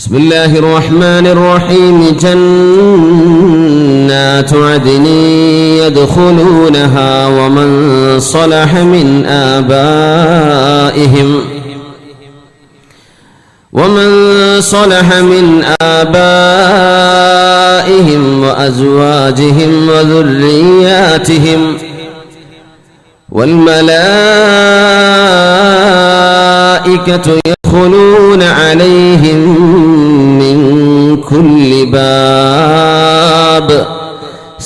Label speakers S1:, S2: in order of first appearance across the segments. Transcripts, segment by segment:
S1: بسم الله الرحمن الرحيم. جنات عدن يدخلونها ومن صلح من آبائهم ومن صلح من آبائهم وأزواجهم وذرياتهم والملائكة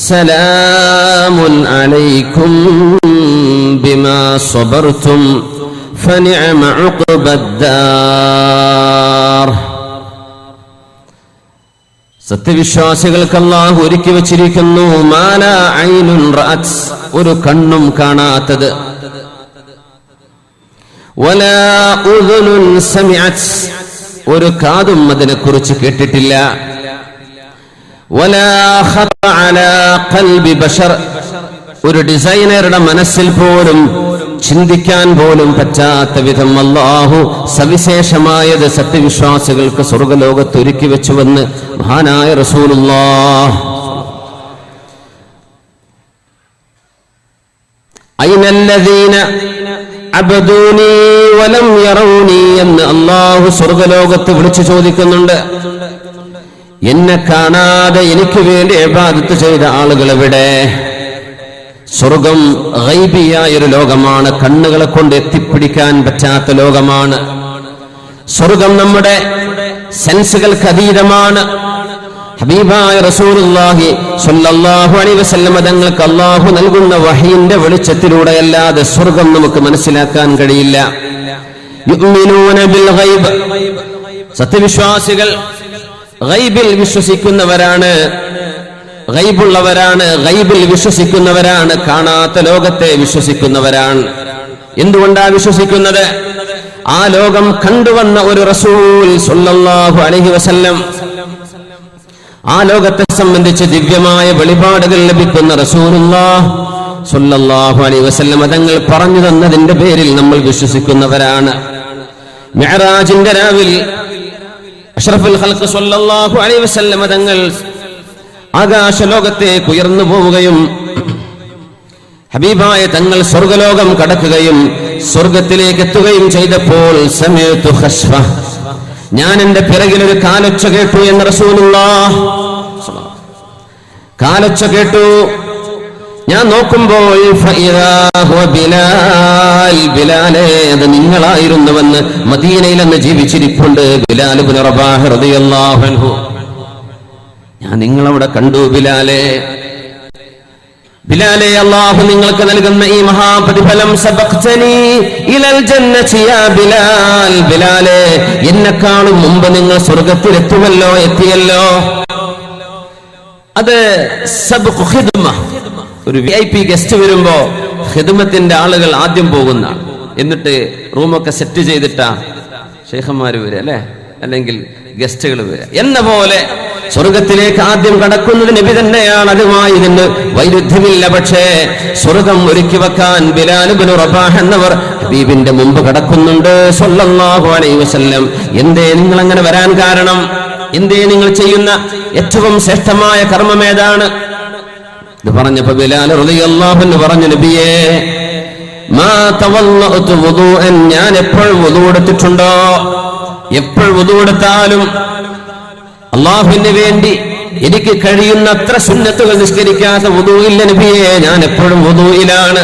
S1: سلام عليكم بما صبرتم فنعم عقب الدار സത്യവിശ്വാസികൾക്ക് അള്ളാഹു ഒരുക്കി വച്ചിരിക്കുന്നു മാല ഐനുൻ റഅത് ഒരു കണ്ണും കാണാത്തത് വലാ ഉദുനുൻ സമിഅത് ഒരു കാതും അതിനെക്കുറിച്ച് കേട്ടിട്ടില്ല ഒരു ഡിസൈനറുടെ മനസ്സിൽ പോലും ചിന്തിക്കാൻ പോലും പറ്റാത്ത വിധം അള്ളാഹു സവിശേഷമായത് സത്യവിശ്വാസികൾക്ക് സ്വർഗലോകത്ത് ഒരുക്കി വെച്ചുവെന്ന് മഹാനായ റസൂലുള്ളാഹ്. അയിനല്ലദീന വലം എന്ന് അള്ളാഹു സ്വർഗലോകത്ത് വിളിച്ചു ചോദിക്കുന്നുണ്ട്. എന്നെ കാണാതെ എനിക്ക് വേണ്ടി ഇബാദത്ത് ചെയ്ത ആളുകൾ എവിടെ? സ്വർഗം ഒരു ലോകമാണ്. കണ്ണുകളെ കൊണ്ട് എത്തിപ്പിടിക്കാൻ പറ്റാത്ത ലോകമാണ്. സ്വർഗം നമ്മുടെ സെൻസുകൾക്ക് അതീതമാണ്. ഹബീബായ റസൂലുള്ളാഹി സ്വല്ലല്ലാഹു അലൈഹി വസല്ലമ തങ്ങൾക്ക് അള്ളാഹു നൽകുന്ന വഹീന്റെ വെളിച്ചത്തിലൂടെ അല്ലാതെ സ്വർഗം നമുക്ക് മനസ്സിലാക്കാൻ കഴിയില്ല. ബിൽ ഗൈബ്. സത്യവിശ്വാസികൾ ഗൈബിൽ വിശ്വസിക്കുന്നവരാണ്. ഗൈബുള്ളവരാണ് ഗൈബിൽ വിശ്വസിക്കുന്നവരാണ് കാണാത്ത ലോകത്തെ വിശ്വസിക്കുന്നവരാണ്. എന്തുകൊണ്ടാ വിശ്വസിക്കുന്നത്? ആ ലോകം കണ്ടുവന്ന ഒരു റസൂൽ സല്ലല്ലാഹു അലൈഹി വസല്ലം ആ ലോകത്തെ സംബന്ധിച്ച് ദിവ്യമായ വെളിപാടുകൾ ലഭിക്കുന്ന റസൂലുള്ളാഹ് സല്ലല്ലാഹു അലൈഹി വസല്ലം തങ്ങൾ പറഞ്ഞു തന്നതിന്റെ പേരിൽ നമ്മൾ വിശ്വസിക്കുന്നവരാണ്. മിഅ്റാജിന്റെ രാവിൽ അഷ്റഫുൽ ഖൽഖ് സല്ലല്ലാഹു അലൈഹി വസല്ലം തങ്ങൾ ആകാശ ലോകത്തേക്ക് ഉയർന്നു പോവുകയും ഹബീബായ തങ്ങൾ സ്വർഗലോകം കടക്കുകയും സ്വർഗത്തിലേക്ക് എത്തുകയും ചെയ്തപ്പോൾ സമയത്തു ഹസ്വ ഞാൻ എന്റെ പിറകിൽ ഒരു കാലൊച്ച കേട്ടു എന്ന് റസൂലുള്ള കാലൊച്ച കേട്ടു. ഞാൻ നോക്കുമ്പോൾ ബിലാലെ അത് നിങ്ങളായിരുന്നുവെന്ന് മദീനയിൽ അന്ന് ജീവിച്ചിരിപ്പുണ്ട്. ബിലാൽ അൻഹു. ഞാൻ നിങ്ങളവിടെ കണ്ടു ബിലാലെ. ബിലാലെ അള്ളാഹു നിങ്ങൾക്ക് നൽകുന്ന ഈ മഹാപ്രതിഫലം ബിലാൽ. ബിലാലെ എന്നെക്കാളും മുമ്പ് നിങ്ങൾ സ്വർഗത്തിലെത്തുമല്ലോ എത്തിയല്ലോ. അത് സബ് ഒരു വി ഐ പി ഗസ്റ്റ് വരുമ്പോ ഹിദമത്തിന്റെ ആളുകൾ ആദ്യം പോകുന്ന. എന്നിട്ട് റൂമൊക്കെ സെറ്റ് ചെയ്തിട്ട ഷേഖന്മാര് വരിക അല്ലെ? അല്ലെങ്കിൽ ഗസ്റ്റുകൾ വരിക. എന്ന പോലെ സ്വർഗത്തിലേക്ക് ആദ്യം കടക്കുന്നത് നബി തന്നെയാണ്. അതുമായി നിന്ന് വൈരുദ്ധ്യമില്ല പക്ഷേ സ്വർഗം ഒരുക്കി വെക്കാൻ ബിലാലുബിൻ റബാഹ് എന്നവർ ഹബീബിന്റെ മുമ്പ് കടക്കുന്നുണ്ട്. അലൈഹി വസല്ലം. എന്തേ നിങ്ങൾ അങ്ങനെ വരാൻ കാരണം? എന്തേ നിങ്ങൾ ചെയ്യുന്ന ഏറ്റവും ശ്രേഷ്ഠമായ കർമ്മം ഏതാണ്? ഇത് പറഞ്ഞപ്പോ ബിലാൽ റളിയല്ലാഹു അൻഹു പറഞ്ഞു നബിയേ മാ തവല്ലഅതു വുദൂഅൻ. ഞാൻ എപ്പോൾ വുദൂ എടുത്തിട്ടുണ്ടോ? എപ്പോൾ വുദൂ എടുത്താലും അള്ളാഹുവിന് വേണ്ടി എനിക്ക് കഴിയുന്നത്ര സുന്നത്തുകൾ നിഷ്കരിക്കാത്ത വുദൂയില്ല നബിയേ. ഞാൻ എപ്പോഴും വുദൂയിലാണ്.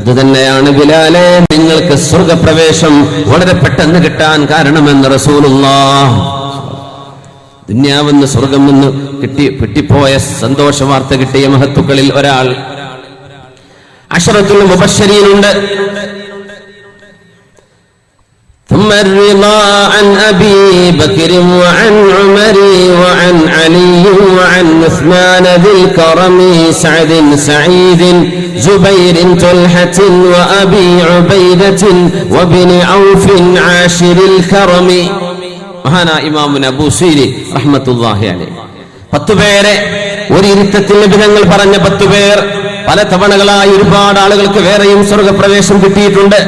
S1: അത് തന്നെയാണ് ബിലാലെ നിങ്ങൾക്ക് സ്വർഗപ്രവേശം വളരെ പെട്ടെന്ന് കിട്ടാൻ കാരണമെന്ന് റസൂലുള്ളാഹ് ദുന്യാവെന്ന് സ്വർഗമെന്ന് കിട്ടി കിട്ടിപ്പോയ സന്തോഷ വാർത്ത കിട്ടിയ മഹത്തുക്കളിൽ ഒരാൾ അഷറത്തുൽ മുബശ്ശരീനുണ്ട് ثم الرضا عن أبي بكر وعن عمر وعن علي وعن عثمان ذي الكرم سعد سعيد زبير طلحة وأبي عبيدة وابن عوف عاشر الكرم മഹാനാ ഇമാമുൻ അബൂ സീരി റഹ്മത്തുള്ളാഹി അലൈഹി. പത്തു പേരെ ഒരു ഇരുത്തത്തിൽ ലഭിതങ്ങൾ പറഞ്ഞ പത്തു പേർ പല തവണകളായി ഒരുപാട് ആളുകൾക്ക് വേറെയും സ്വർഗപ്രവേശം കിട്ടിയിട്ടുണ്ട്.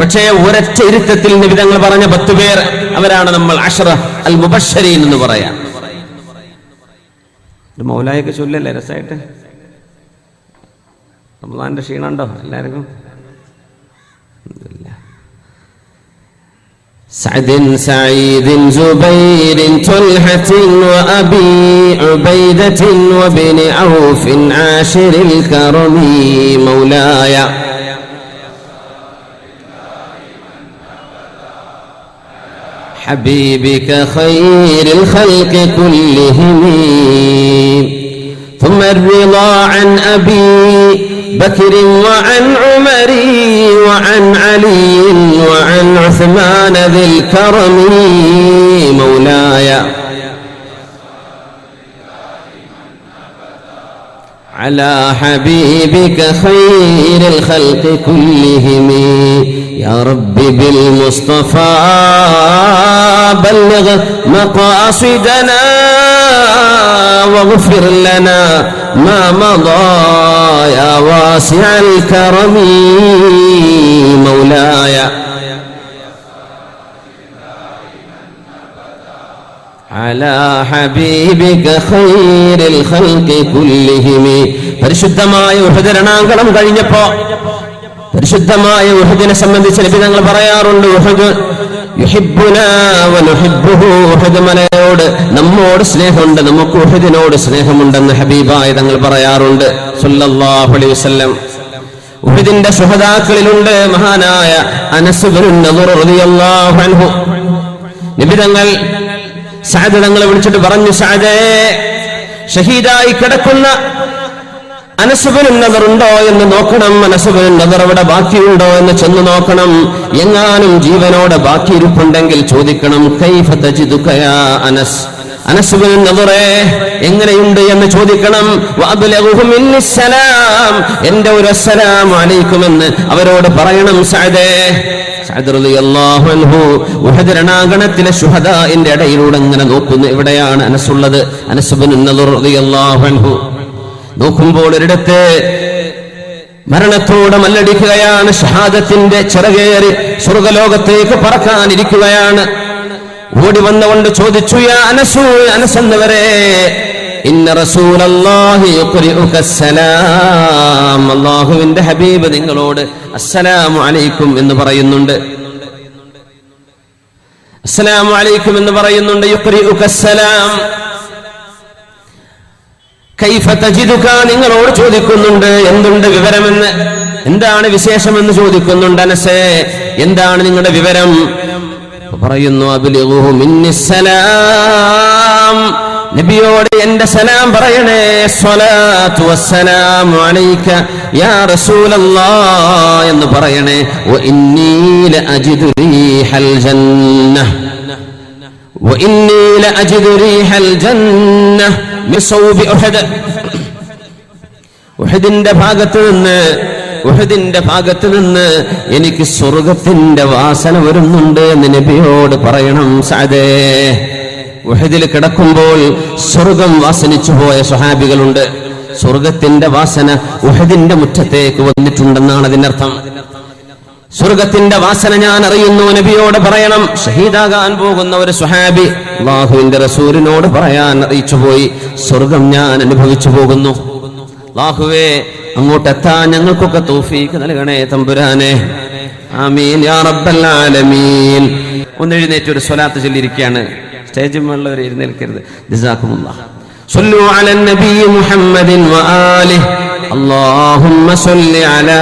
S1: പക്ഷേ ഒരൊറ്റ ഇരുത്തത്തിൽ നിബിതങ്ങൾ പറഞ്ഞ പത്തു പേർ അവരാണ് നമ്മൾ അഷറ അൽ മുബഷരീൻ എന്ന് പറയാം. മൗലായൊക്കെ ചൊല്ലല്ലേ? രസമായിട്ട് റമദാന്റെ ക്ഷീണമുണ്ടോ എല്ലാവർക്കും? سعد سعيد زبير طلحة وأبي عبيدة وابن عوف عاشر الكرم مولاي. حبيبك خير الخلق كلهم. ثم الرضا عن أبي بكر وعن عمر وعن علي وعن عثمان ذي الكرم مولاي. على حبيبك خير الخلق كلهم. يا رب بالمصطفى بلغ مقاصدنا واغفر لنا ما مضى يا واسع الكرم مولاي على حبيبك خير الخلق كلهم പരിശുദ്ധമായ ഉഹദരണാങ്കണം കഴിഞ്ഞപ്പോ പരിശുദ്ധമായ ഉഹദിനെ സംബന്ധിച്ച് നബി ഞങ്ങൾ പറയാറുണ്ട് ഉഹദ് മലയോട് നമ്മോട് സ്നേഹമുണ്ട് നമുക്ക് ഉഹദിനോട് സ്നേഹമുണ്ടെന്ന് ഹബീബായ തങ്ങൾ പറയാറുണ്ട്. സല്ലല്ലാഹു അലൈഹി ഉഹദിന്റെ സുഹദാക്കളിലുണ്ട് മഹാനായ അനസ് ബിൻ നദർ റളിയല്ലാഹു അൻഹു. നബി തങ്ങൾ സഅദ് തങ്ങളെ വിളിച്ചിട്ട് പറഞ്ഞു സാജേ ഷഹീദായി കിടക്കുന്ന അനസുബിനും നദറുണ്ടോ എന്ന് നോക്കണം. അനസുബനും നദർ അവിടെ ബാക്കിയുണ്ടോ എന്ന് ചെന്ന് നോക്കണം. എങ്ങാനും ജീവനോടെ ബാക്കിയിരിപ്പുണ്ടെങ്കിൽ ചോദിക്കണം അനസ്? അനസുബനും നദറേ എങ്ങനെയുണ്ട് എന്ന് ചോദിക്കണം. എന്റെ ഒരു അസ്സലാം അലൈക്കുമെന്ന് അവരോട് പറയണം സാദേ ഇടയിലൂടെ ഇങ്ങനെ നോക്കുന്നു. എവിടെയാണ് അനസുള്ളത്? അനസ് നോക്കുമ്പോൾ ഒരിടത്ത് മരണത്തോട് മല്ലടിക്കുകയാണ് ഷഹാദത്തിന്റെ ചിറകേറി സ്വർഗലോകത്തേക്ക് പറക്കാനിരിക്കുകയാണ്. ഓടി വന്നുകൊണ്ട് ചോദിച്ചു അനസൂ അനസു എന്നവരെ ഇന്ന അള്ളാഹുവിന്റെ ഹബീബ് നിങ്ങളോട് അസ്സലാമു അലൈക്കും എന്ന് പറയുന്നുണ്ട്. അസ്സലാമു അലൈക്കും എന്ന് പറയുന്നുണ്ട് യുക്രി അസ്സലാം കൈഫതജിതുക നിങ്ങളോട് ചോദിക്കുന്നുണ്ട് എന്തുണ്ട് വിവരമെന്ന്? എന്താണ് വിശേഷമെന്ന് ചോദിക്കുന്നുണ്ട് അനസേ. എന്താണ് നിങ്ങളുടെ വിവരം? പറയുന്നു നബിയോട് എന്റെ സലാം പറയണേ സ്വലാത്തു വസ്സലാമു അലൈക യാ റസൂലല്ലാ എന്ന് പറയണേ വ ഇന്നി ലഅജിദു റീഹൽ ജന്നഹ് വ ഇന്നി ലഅജിദു റീഹൽ ജന്നഹ് ഉഹദിന്റെ ഭാഗത്ത് നിന്ന് ഉഹദിന്റെ ഭാഗത്ത് നിന്ന് എനിക്ക് സ്വർഗത്തിന്റെ വാസന വരുന്നുണ്ട് എന്ന് നബിയോട് പറയണം സാദേ ഉഹദിൽ കിടക്കുമ്പോൾ സ്വർഗം വാസനിച്ചു പോയ സ്വഹാബികളുണ്ട്. സ്വർഗത്തിന്റെ വാസന ഉഹദിന്റെ മുറ്റത്തേക്ക് വന്നിട്ടുണ്ടെന്നാണ് അതിനർത്ഥം. സ്വർഗത്തിന്റെ വാസന ഞാൻ അറിയുന്നു നബിയോട് പറയണം ഷഹീദാകാൻ പോകുന്ന ഒരു സുഹാബി അള്ളാഹുവിന്റെ റസൂലിനോട് പറയാൻ അറിയിച്ചു പോയി സ്വർഗം ഞാൻ അനുഭവിച്ചു പോകുന്നു അള്ളാഹുവേ അങ്ങോട്ടെത്താൻ ഞങ്ങൾക്കൊക്കെ തൗഫീക്ക് നൽകണേ തമ്പുരാനെ ആമീൻ യാ റബ്ബൽ ആലമീൻ ഒന്ന് എഴുന്നേറ്റ് ഒരു സ്വലാത്ത് ചൊല്ലിയിരിക്കുകയാണ് സ്റ്റേജിൽ മുള്ളവർ എഴുന്നേൽക്കരുത് ജസാക്കുമുല്ലാ صلوا على النبي محمد وآله اللهم صل على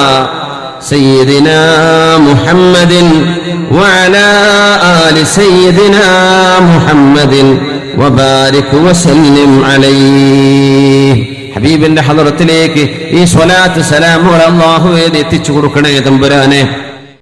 S1: سيدنا محمد وعلى آل سيدنا محمد وبارك وسلم عليه ഹബീബിന്റെ ഹദറത്തിലേക്ക് ഈ സ്വലാത്ത് സലാമുകൾ അള്ളാഹുവേത് എത്തിച്ചു കൊടുക്കണേ തമ്പുരാനെ